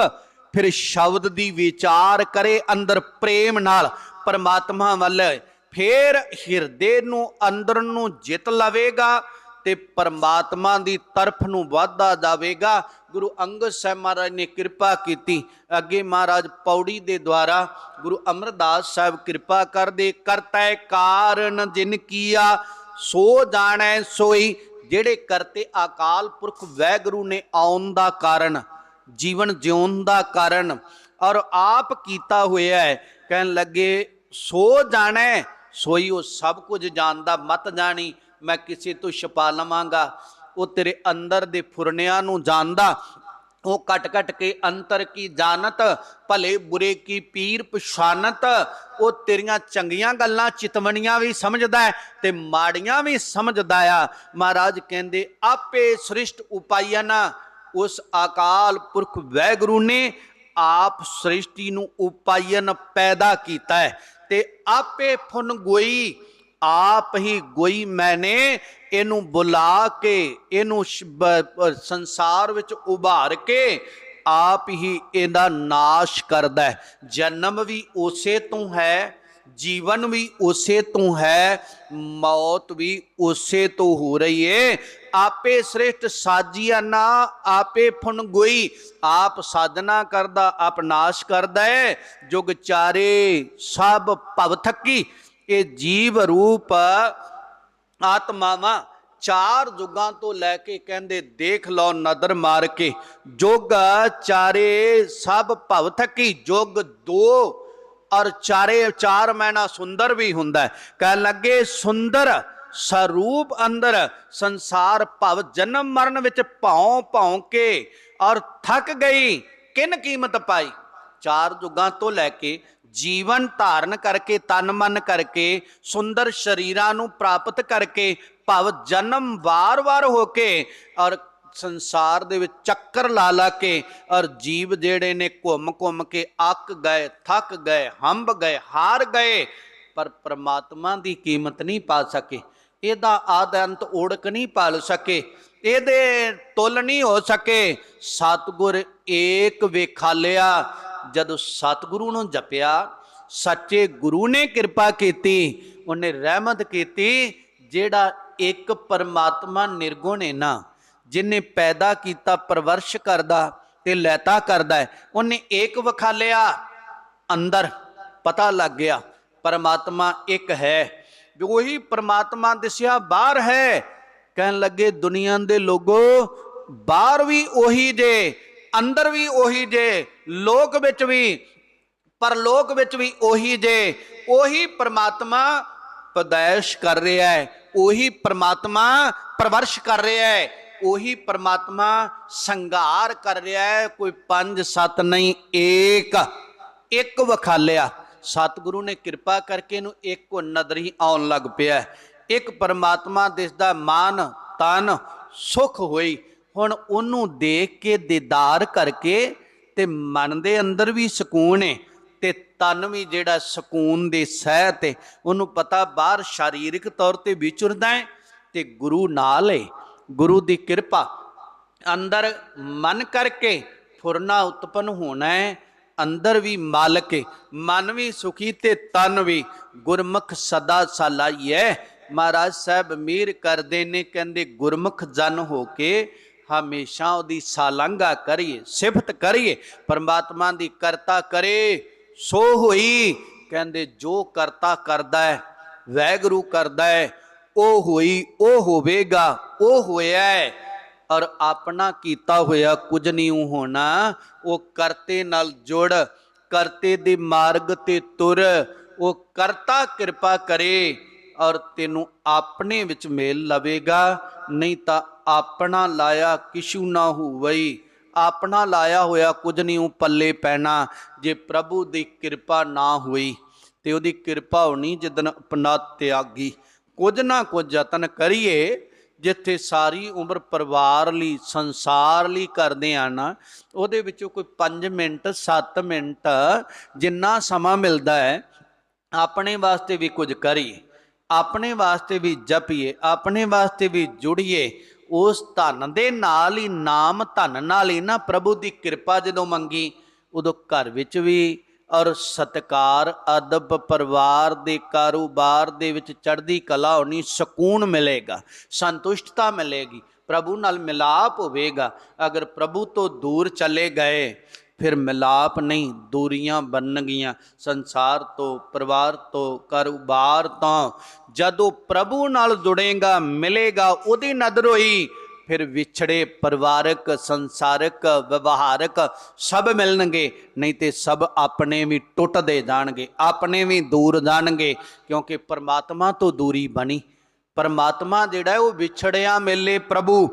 ਫਿਰ ਸ਼ਬਦ ਦੀ ਵਿਚਾਰ ਕਰੇ ਅੰਦਰ ਪ੍ਰੇਮ ਨਾਲ। ਪਰਮਾਤਮਾ ਵੱਲ ਫੇਰ ਹਿਰਦੇ ਨੂੰ, ਅੰਦਰ ਨੂੰ ਜਿੱਤ ਲਵੇਗਾ। ਤੇ ਪਰਮਾਤਮਾ ਦੀ ਤਰਫ ਨੂੰ ਵਾਧਾ ਜਾਵੇਗਾ। ਗੁਰੂ ਅੰਗਦ ਸਾਹਿਬ ਮਹਾਰਾਜ ਨੇ ਕਿਰਪਾ ਕੀਤੀ। ਅੱਗੇ ਮਹਾਰਾਜ ਪੌੜੀ ਦੇ ਦੁਆਰਾ ਗੁਰੂ ਅਮਰਦਾਸ ਸਾਹਿਬ ਕਿਰਪਾ ਕਰਦੇ। ਕਰਤੈ ਕਾਰਨ ਜਿਨ ਕੀਆ, ਸੋ ਜਾਣੈ ਸੋਈ। ਜਿਹੜੇ ਕਰਤੇ ਅਕਾਲ ਪੁਰਖ ਵੈਗੁਰੂ ਨੇ ਆਉਣ ਦਾ ਕਾਰਨ, ਜੀਵਨ ਜਿਉਣ ਦਾ ਕਾਰਨ, ਔਰ ਆਪ ਕੀਤਾ ਹੋਇਆ ਹੈ। ਕਹਿਣ ਲੱਗੇ, ਸੋ ਜਾਣੈ, ਸੋਈ ਉਹ ਸਭ ਕੁਝ ਜਾਣਦਾ, ਮਤ ਜਾਣੀ। ਮੈਂ ਕਿਸੇ ਤੋਂ ਛਪਾ ਲਵਾਂਗਾ, ਉਹ ਤੇਰੇ ਅੰਦਰ ਦੇ ਫੁਰਨਿਆਂ ਨੂੰ ਜਾਣਦਾ। ਉਹ ਕਟ ਕਟ ਕੇ ਅੰਤਰ ਕੀ ਜਾਣਤ, ਭਲੇ ਬੁਰੇ ਕੀ ਪੀਰ ਪਛਾਨਤ ਉਹ ਤੇਰੀਆਂ ਚੰਗੀਆਂ ਗੱਲਾਂ ਚਿਤਵਣੀਆਂ ਵੀ ਸਮਝਦਾ ਹੈ ਤੇ ਮਾੜੀਆਂ ਵੀ ਸਮਝਦਾ ਆ। ਮਹਾਰਾਜ ਕਹਿੰਦੇ, ਆਪੇ ਸ੍ਰਿਸ਼ਟ ਉਪਾਇਨ ਉਸ ਅਕਾਲ ਪੁਰਖ ਵੈਗੁਰੂ ਨੇ ਆਪ ਸ੍ਰਿਸ਼ਟੀ ਨੂੰ ਉਪਾਇਨ ਪੈਦਾ ਕੀਤਾ ਹੈ ਤੇ ਆਪੇ ਫੁਨ ਗੋਈ। ਆਪ ਹੀ ਗੋਈ ਮੈਨੇ ਇਹਨੂੰ ਬੁਲਾ ਕੇ, ਇਹਨੂੰ ਸੰਸਾਰ ਵਿੱਚ ਉਭਾਰ ਕੇ ਆਪ ਹੀ ਇਹਦਾ ਨਾਸ਼ ਕਰਦਾ ਹੈ। ਜਨਮ ਵੀ ਉਸੇ ਤੋਂ ਹੈ, ਜੀਵਨ ਵੀ ਉਸੇ ਤੋਂ ਹੈ, ਮੌਤ ਵੀ ਉਸੇ ਤੋਂ ਹੋ ਰਹੀ ਏ। ਆਪੇ ਸ੍ਰੇਸ਼ਟ ਸਾਜੀਆ ਨਾ, ਆਪੇ ਫੁਨ ਗੋਈ। ਆਪ ਸਾਧਨਾ ਕਰਦਾ, ਆਪ ਨਾਸ਼ ਕਰਦਾ ਹੈ ਜੁਗ ਚਾਰੇ ਸਭ ਭਵ ਥੱਕੀ। ਇਹ ਜੀਵ ਰੂਪ ਆਤਮਾਵਾਂ ਚਾਰ ਜੁਗਾਂ ਤੋਂ ਲੈ ਕੇ ਕਹਿੰਦੇ ਦੇਖ ਲਓ ਨਦਰ ਮਾਰ ਕੇ, ਜੁਗ ਚਾਰੇ ਸਭ ਭਵ ਥਕੀ, ਜੁਗ ਦੋ ਔਰ ਚਾਰੇ ਚਾਰ ਮੈਨਾ ਸੁੰਦਰ ਵੀ ਹੁੰਦਾ ਹੈ। ਕਹਿ ਲੱਗੇ, ਸੁੰਦਰ ਸਰੂਪ ਅੰਦਰ ਸੰਸਾਰ ਭਵ ਜਨਮ ਮਰਨ ਵਿੱਚ ਭੌਂ ਭੌਂ ਕੇ ਔਰ ਥੱਕ ਗਈ, ਕਿਨ ਕੀਮਤ ਪਾਈ? ਚਾਰ ਯੁੱਗਾਂ ਤੋਂ ਲੈ ਕੇ ਜੀਵਨ ਧਾਰਨ ਕਰਕੇ, ਤਨ ਮਨ ਕਰਕੇ, ਸੁੰਦਰ ਸ਼ਰੀਰਾਂ ਨੂੰ ਪ੍ਰਾਪਤ ਕਰਕੇ, ਭਵ ਜਨਮ ਵਾਰ-ਵਾਰ ਹੋ ਕੇ ਔਰ ਸੰਸਾਰ ਦੇ ਵਿੱਚ ਚੱਕਰ ਲਾ ਲਾ ਕੇ ਔਰ ਜੀਵ ਜਿਹੜੇ ਨੇ ਘੁੰਮ ਘੁੰਮ ਕੇ ਅੱਕ ਗਏ, ਥੱਕ ਗਏ, ਹੰਬ ਗਏ, ਹਾਰ ਗਏ, ਪਰ ਪ੍ਰਮਾਤਮਾ ਦੀ ਕੀਮਤ ਨਹੀਂ ਪਾ ਸਕੇ। ਇਹਦਾ ਆਦ ਓੜਕ ਨਹੀਂ ਪਾਲ ਸਕੇ। ਇਹਦੇ ਤੁਲ ਨਹੀਂ ਹੋ ਸਕੇ। ਸਤਗੁਰ ਏਕ ਵੇਖਾਲਿਆ ਜਦੋਂ ਸਤਿਗੁਰੂ ਨੂੰ ਜਪਿਆ, ਸੱਚੇ ਗੁਰੂ ਨੇ ਕਿਰਪਾ ਕੀਤੀ, ਉਹਨੇ ਰਹਿਮਤ ਕੀਤੀ, ਜਿਹੜਾ ਇੱਕ ਪਰਮਾਤਮਾ ਨਿਰਗੁਣ ਹੈ ਨਾ ਜਿਨੇ ਪੈਦਾ ਕੀਤਾ, ਪਰਵਰਸ਼ ਕਰਦਾ ਤੇ ਲੈਤਾ ਕਰਦਾ ਹੈ, ਉਹਨੇ ਏਕ ਵਿਖਾਲਿਆ, ਅੰਦਰ ਪਤਾ ਲੱਗ ਗਿਆ, ਪਰਮਾਤਮਾ ਇੱਕ ਹੈ। ਵੀ ਉਹੀ ਪਰਮਾਤਮਾ ਦਿਸਿਆ, ਬਾਹਰ ਹੈ। ਕਹਿਣ ਲੱਗੇ, ਦੁਨੀਆ ਦੇ ਲੋਗੋ, ਬਾਹਰ ਵੀ ਉਹੀ ਜੇ, ਅੰਦਰ ਵੀ ਉਹੀ ਜੇ ਲੋਕ ਵਿੱਚ ਵੀ ਪਰਲੋਕ ਵਿੱਚ ਵੀ ਉਹੀ ਜੇ, ਉਹੀ ਪਰਮਾਤਮਾ ਪਦਾਇਸ਼ ਕਰ ਰਿਹਾ ਹੈ, ਉਹੀ ਪਰਮਾਤਮਾ ਪਰਵਰਸ਼ ਕਰ ਰਿਹਾ ਹੈ, ਉਹੀ ਪਰਮਾਤਮਾ ਸੰਘਾਰ ਕਰ ਰਿਹਾ ਹੈ, ਕੋਈ ਪੰਜ, ਸੱਤ ਨਹੀਂ, ਏਕ, ਇੱਕ ਵਖਾਲਿਆ। ਸਤਿਗੁਰੂ ਨੇ ਕਿਰਪਾ ਕਰਕੇ ਇਹਨੂੰ ਇੱਕੋ ਨਦਰ ਹੀ ਆਉਣ ਲੱਗ ਪਿਆ ਇੱਕ ਪਰਮਾਤਮਾ ਦਿਸਦਾ ਮਾਨ, ਤਨ, ਸੁਖ ਹੋਈ, ਹੁਣ ਉਹਨੂੰ ਦੇਖ ਕੇ, ਦੀਦਾਰ ਕਰਕੇ ਤੇ ਮਨ ਦੇ ਅੰਦਰ ਵੀ ਸਕੂਨ ਹੈ ਤੇ ਤਨ ਵੀ ਜਿਹੜਾ ਸਕੂਨ ਦੇ ਸਹਿ ਤੇ ਉਹਨੂੰ ਪਤਾ ਬਾਹਰ ਸ਼ਾਰੀਰਿਕ ਤੌਰ ਤੇ ਵਿਚਰਦਾ ਹੈ ਤੇ ਗੁਰੂ ਨਾਲ ਹੈ ਗੁਰੂ ਦੀ ਕਿਰਪਾ। ਅੰਦਰ ਮਨ ਕਰਕੇ ਫੁਰਨਾ ਉਤਪਨ ਹੋਣਾ ਹੈ ਅੰਦਰ ਵੀ ਮਾਲਕ ਹੈ ਮਨ ਵੀ ਸੁਖੀ ਤੇ ਤਨ ਵੀ ਗੁਰਮੁਖ ਸਦਾ ਸਲਾਈਐ ਮਹਾਰਾਜ ਸਾਹਿਬ ਮੀਰ ਕਰਦੇ ਨੇ, ਕਹਿੰਦੇ ਗੁਰਮੁਖ ਜਨ ਹੋ ਕੇ ਹਮੇਸ਼ਾ ਉਹਦੀ ਸਾਲੰਗਾ ਕਰੀਏ, ਸਿਫਤ ਕਰੀਏ, ਪਰਮਾਤਮਾ ਦੀ ਕਰਤਾ ਕਰੇ, ਸੋ ਹੋਈ। ਕਹਿੰਦੇ, ਜੋ ਕਰਤਾ ਕਰਦਾ ਹੈ, ਵੈਗਰੂ ਕਰਦਾ ਹੈ, ਉਹ ਹੋਈ, ਉਹ ਹੋਵੇਗਾ, ਉਹ ਹੋਇਆ ਹੈ। ਔਰ ਆਪਣਾ ਕੀਤਾ ਹੋਇਆ ਕੁਝ ਨਹੀਂ ਹੋਣਾ, ਉਹ ਕਰਤੇ ਨਾਲ ਜੁੜ, ਕਰਤੇ ਦੇ ਮਾਰਗ ਤੇ ਤੁਰ, ਉਹ ਕਰਤਾ ਕਿਰਪਾ ਕਰੇ। ਔਰ ਤੈਨੂੰ ਆਪਣੇ ਵਿੱਚ ਮੇਲ ਲਵੇਗਾ, ਨਹੀਂ ਤਾਂ ਆਪਣਾ ਲਾਇਆ ਕਿਛੂ ਨਾ ਹੋਵਈ। ਆਪਣਾ ਲਾਇਆ ਹੋਇਆ ਕੁਝ ਨਹੀਂ, ਉਹ ਪੱਲੇ ਪੈਣਾ। ਜੇ ਪ੍ਰਭੂ ਦੀ ਕਿਰਪਾ ਨਾ ਹੋਈ, ਤੇ ਉਹਦੀ ਕਿਰਪਾ ਹੋਣੀ ਜਿੱਦਨ ਆਪਣਾ ਤਿਆਗੀ। ਕੁਝ ਨਾ ਕੁਝ ਯਤਨ ਕਰੀਏ, ਜਿੱਥੇ ਸਾਰੀ ਉਮਰ ਪਰਿਵਾਰ ਲਈ, ਸੰਸਾਰ ਲਈ ਕਰਦੇ ਆ ਨਾ, ਉਹਦੇ ਵਿੱਚੋਂ ਕੋਈ 5 ਮਿੰਟ 7 ਮਿੰਟ ਜਿੰਨਾ ਸਮਾਂ ਮਿਲਦਾ ਹੈ, ਆਪਣੇ ਵਾਸਤੇ ਵੀ ਕੁਝ ਕਰੀਏ। ਆਪਣੇ ਵਾਸਤੇ ਵੀ ਜਪੀਏ, ਆਪਣੇ ਵਾਸਤੇ ਵੀ ਜੁੜੀਏ ਉਸ ਧਨ ਦੇ ਨਾਲ ਹੀ, ਨਾਮ ਧਨ ਨਾਲ ਹੀ ਨਾ ਪ੍ਰਭੂ ਦੀ ਕਿਰਪਾ ਜਦੋਂ ਮੰਗੀ, ਉਦੋਂ ਘਰ ਵਿੱਚ ਵੀ ਔਰ ਸਤਕਾਰ, ਅਦਬ ਪਰਿਵਾਰ ਦੇ ਕਾਰੋਬਾਰ ਦੇ ਵਿੱਚ ਚੜ੍ਹਦੀ ਕਲਾ ਹੋਣੀ ਸਕੂਨ ਮਿਲੇਗਾ, ਸੰਤੁਸ਼ਟਤਾ ਮਿਲੇਗੀ, ਪ੍ਰਭੂ ਨਾਲ ਮਿਲਾਪ ਹੋਵੇਗਾ। ਅਗਰ ਪ੍ਰਭੂ ਤੋਂ ਦੂਰ ਚਲੇ ਗਏ, ਫਿਰ ਮਿਲਾਪ ਨਹੀਂ, ਦੂਰੀਆਂ ਬਣਨਗੀਆਂ। ਸੰਸਾਰ ਤੋਂ, ਪਰਿਵਾਰ ਤੋਂ, ਕਾਰੋਬਾਰ ਤੋਂ ਜਦੋਂ ਪ੍ਰਭੂ ਨਾਲ ਜੁੜੇਗਾ, ਮਿਲੇਗਾ, ਉਹਦੀ ਨਦਰ ਹੋਈ, ਫਿਰ ਵਿਛੜੇ ਪਰਿਵਾਰਕ, ਸੰਸਾਰਕ, ਵਿਵਹਾਰਕ ਸਭ ਮਿਲਣਗੇ, ਨਹੀਂ ਤੇ ਸਭ ਆਪਣੇ ਵੀ ਟੁੱਟਦੇ ਜਾਣਗੇ, ਆਪਣੇ ਵੀ ਦੂਰ ਜਾਣਗੇ, ਕਿਉਂਕਿ ਪਰਮਾਤਮਾ ਤੋਂ ਦੂਰੀ ਬਣੀ। ਪਰਮਾਤਮਾ ਜਿਹੜਾ ਉਹ ਵਿਛੜਿਆ ਮਿਲੇ ਪ੍ਰਭੂ,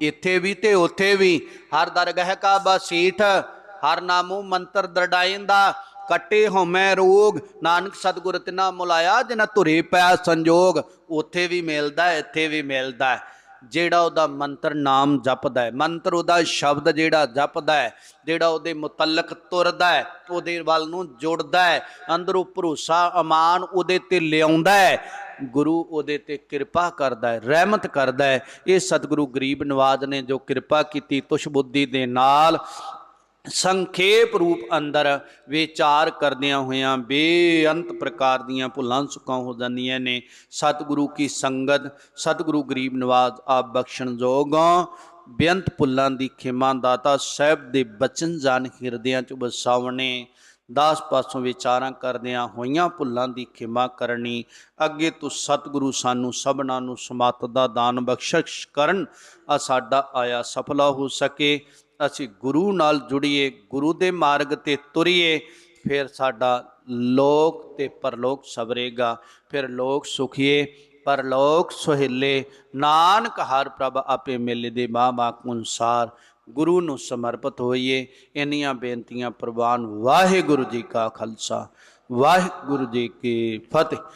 ਇੱਥੇ ਵੀ ਤੇ ਉੱਥੇ ਵੀ, ਹਰ ਦਰਗਹਿ ਕਾ ਬਸੀਠ ਹਰ ਨਾਮੋ ਮੰਤਰ ਦਰਡਾਇੰਦਾ ਕੱਟੇ ਹਉਮੈ ਰੋਗ, ਨਾਨਕ ਸਤਿਗੁਰ ਤਿਨਾ ਮੁਲਾਇਆ ਜਿਨਾ ਧੁਰੇ ਪਿਆ ਸੰਜੋਗ, ਉੱਥੇ ਵੀ ਮਿਲਦਾ ਇੱਥੇ ਵੀ ਮਿਲਦਾ ਜਿਹੜਾ ਉਹਦਾ ਮੰਤਰ ਨਾਮ ਜਪਦਾ ਹੈ, ਮੰਤਰ ਉਹਦਾ ਸ਼ਬਦ ਜਿਹੜਾ ਜਪਦਾ ਹੈ, ਜਿਹੜਾ ਉਹਦੇ ਮੁਤਲਕ ਤੁਰਦਾ ਹੈ, ਉਹਦੇ ਵੱਲ ਨੂੰ ਜੁੜਦਾ ਹੈ, ਅੰਦਰੋਂ ਭਰੋਸਾ, ਅਮਾਨ ਉਹਦੇ ਤੇ ਲਿਆਉਂਦਾ ਹੈ, ਗੁਰੂ ਉਹਦੇ ਤੇ ਕਿਰਪਾ ਕਰਦਾ ਹੈ, ਰਹਿਮਤ ਕਰਦਾ ਹੈ। ਇਹ ਸਤਿਗੁਰੂ ਗਰੀਬ ਨਵਾਜ ਨੇ ਜੋ ਕਿਰਪਾ ਕੀਤੀ ਤੁਸ਼ ਬੁੱਧੀ ਦੇ ਨਾਲ ਸੰਖੇਪ ਰੂਪ ਅੰਦਰ ਵਿਚਾਰ ਕਰਦਿਆਂ ਹੋਇਆਂ ਬੇਅੰਤ ਪ੍ਰਕਾਰ ਦੀਆਂ ਭੁੱਲਾਂ ਸੁੱਕਾਂ ਹੋ ਜਾਂਦੀਆਂ ਨੇ। ਸਤਿਗੁਰੂ ਕੀ ਸੰਗਤ, ਸਤਿਗੁਰੂ ਗਰੀਬ ਨਵਾਜ਼, ਆਪ ਬਖਸ਼ਣ ਜੋਗਾਂ ਬੇਅੰਤ ਭੁੱਲਾਂ ਦੀ ਖਿਮਾ ਦਾਤਾ ਸਾਹਿਬ ਦੇ ਬਚਨ ਜਾਨ ਹਿਰਦਿਆਂ ਚ ਵਸਾਵਣੇ ਦਾਸ ਪਾਸੋਂ ਵਿਚਾਰਾਂ ਕਰਦਿਆਂ ਹੋਈਆਂ ਭੁੱਲਾਂ ਦੀ ਖਿਮਾ ਕਰਨੀ। ਅੱਗੇ ਤੋਂ ਸਤਿਗੁਰੂ ਸਾਨੂੰ ਸਭਨਾਂ ਨੂੰ ਸਮਤ ਦਾ ਦਾਨ ਬਖਸ਼ਿਸ਼ ਕਰਨ। ਆ ਸਾਡਾ ਆਇਆ ਸਫਲਾ ਹੋ ਸਕੇ। ਅਸੀਂ ਗੁਰੂ ਨਾਲ ਜੁੜੀਏ, ਗੁਰੂ ਦੇ ਮਾਰਗ ਤੇ ਤੁਰੀਏ, ਫਿਰ ਸਾਡਾ ਲੋਕ ਤੇ ਪਰਲੋਕ ਸਵਰੇਗਾ। ਫਿਰ ਲੋਕ ਸੁਖੀਏ, ਪਰਲੋਕ ਸੁਹਿਲੇ। ਨਾਨਕ ਹਰ ਪ੍ਰਭ ਆਪੇ ਮੇਲੇ ਦੇ ਬਾਬਾ ਅਨੁਸਾਰ ਗੁਰੂ ਨੂੰ ਸਮਰਪਿਤ ਹੋਈਏ। ਇੰਨੀਆਂ ਬੇਨਤੀਆਂ ਪ੍ਰਵਾਨ ਵਾਹਿਗੁਰੂ ਜੀ ਕਾ ਖਾਲਸਾ। ਵਾਹਿਗੁਰੂ ਜੀ ਕੀ ਫਤਿਹ।